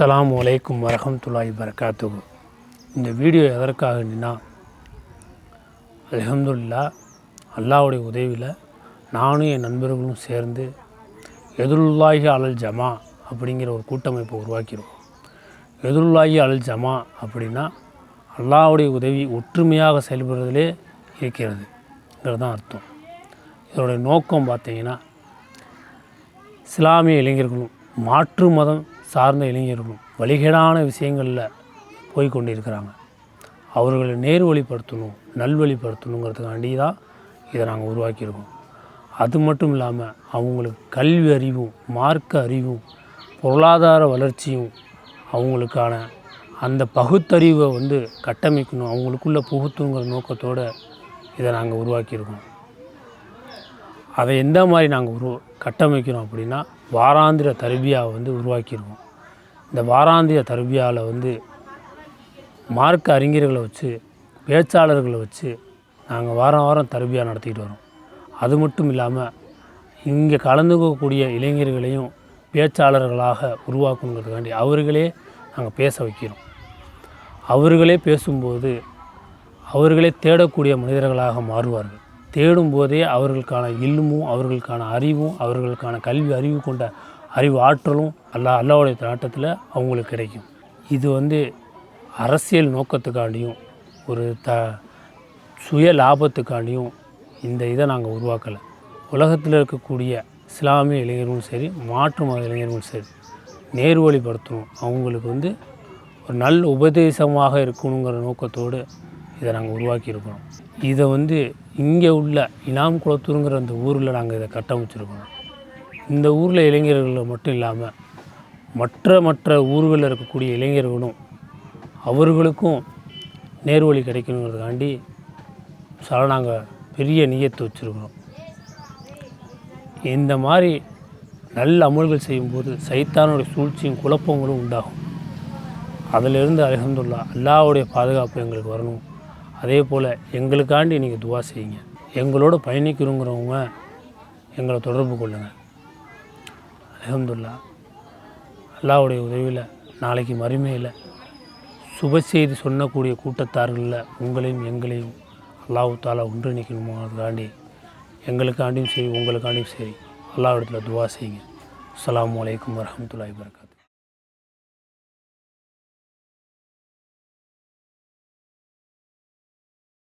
அஸ்ஸலாமு அலைக்கும் வரஹமத்துல்லாஹி வரகாத்துகு இந்த வீடியோ எதற்காகனா அலமதுல்லா அல்லாவுடைய உதவியில் நானும் என் நண்பர்களும் சேர்ந்து எதுலுல்லாஹி அலல் ஜமா அப்படிங்கிற ஒரு கூட்டமைப்பை உருவாக்கியிருக்கோம் எதுலுல்லாஹி அலல் ஜமா அப்படின்னா அல்லாஹ்வுடைய உதவி ஒற்றுமையாக செயல்படுறதிலே இருக்கிறதுங்கிறது தான் அர்த்தம். இதனுடைய நோக்கம் பார்த்தீங்கன்னா இஸ்லாமிய இளைஞர்களும் மாற்று மதம் சார்ந்த இளைஞர்களும் வழிகேடான விஷயங்களில் போய் கொண்டிருக்கிறாங்க அவர்களை நேர்வழிப்படுத்தணும் நல்வழிப்படுத்தணுங்கிறதுக்காண்டி தான் இதை நாங்கள் உருவாக்கியிருக்கோம். அது மட்டும் இல்லாமல் அவங்களுக்கு கல்வி அறிவும் மார்க்க அறிவும் பொருளாதார வளர்ச்சியும் அவங்களுக்கான அந்த பகுத்தறிவை வந்து கட்டமைக்கணும் அவங்களுக்குள்ளே புகுத்துங்கிற நோக்கத்தோடு இதை நாங்கள் உருவாக்கியிருக்கோம். அதை எந்த மாதிரி நாங்கள் உரு கட்டமைக்கிறோம் அப்படின்னா வாராந்திர தர்பியாவை வந்து உருவாக்கியிருக்கோம் இந்த வாராந்திர தருபியாவில் வந்து மார்க்க அறிஞர்களை வச்சு பேச்சாளர்களை வச்சு நாங்கள் வாரம் வாரம் தர்பியா நடத்திக்கிட்டு வரோம். அது மட்டும் இல்லாமல் இங்கே கலந்துக்கக்கூடிய இளைஞர்களையும் பேச்சாளர்களாக உருவாக்கணுங்கிறதுக்காண்டி அவர்களே நாங்கள் பேச வைக்கிறோம். அவர்களே பேசும்போது அவர்களே தேடக்கூடிய மனிதர்களாக மாறுவார்கள். தேடும்போதே அவர்களுக்கான இல்லமும் அவர்களுக்கான அறிவும் அவர்களுக்கான கல்வி அறிவு கொண்ட அறிவு ஆற்றலும் அல்லா அல்லாவுடைய தாட்டத்தில் அவங்களுக்கு கிடைக்கும். இது வந்து அரசியல் நோக்கத்துக்காண்டியும் ஒரு த சுய லாபத்துக்காண்டியும் இந்த இதை நாங்கள் உருவாக்கலை. உலகத்தில் இருக்கக்கூடிய இஸ்லாமிய இளைஞர்களும் சரி மாற்று மத இளைஞர்களும் சரி நேர்வழிப்படுத்தணும். அவங்களுக்கு வந்து ஒரு நல்ல உபதேசமாக இருக்கணுங்கிற நோக்கத்தோடு இதை நாங்கள் உருவாக்கியிருக்கிறோம் இதை வந்து இங்கே உள்ள இனாம் குளத்தூருங்கிற அந்த ஊரில் நாங்கள் இதை கட்டமைச்சிருக்கோம் இந்த ஊரில் இளைஞர்கள் மட்டும் இல்லாமல் மற்ற மற்ற ஊர்களில் இருக்கக்கூடிய இளைஞர்களும் அவர்களுக்கும் நேர்வழி கிடைக்கணுங்கிறதுக்காண்டி சில நாங்கள் பெரிய நியத்து வச்சுருக்கிறோம். இந்த மாதிரி நல்ல அமல்கள் செய்யும்போது சைத்தானுடைய சூழ்ச்சியும் குழப்பங்களும் உண்டாகும். அதிலிருந்து அலமதுல்லா அல்லாவுடைய பாதுகாப்பு எங்களுக்கு வரணும். அதே போல் எங்களுக்காண்டி நீங்கள் துவா செய்யுங்க. எங்களோட பயணிக்கிறோங்கிறவங்க எங்களை தொடர்பு கொள்ளுங்கள் அலமதுல்லா அல்லாவுடைய உதவியில் நாளைக்கு மறுமையில் சுப செய்தி சொன்னக்கூடிய கூட்டத்தார்களில் உங்களையும் எங்களையும் அல்லாஹு தாலா ஒன்றிணைக்கணுமாக்காண்டி எங்களுக்காண்டியும் சரி உங்களுக்காண்டியும் சரி. அல்லாவிடத்தில் துவா செய்யுங்க. அஸ்லாம் வலைக்கம் வரமத்துல்லாய் வரகாத்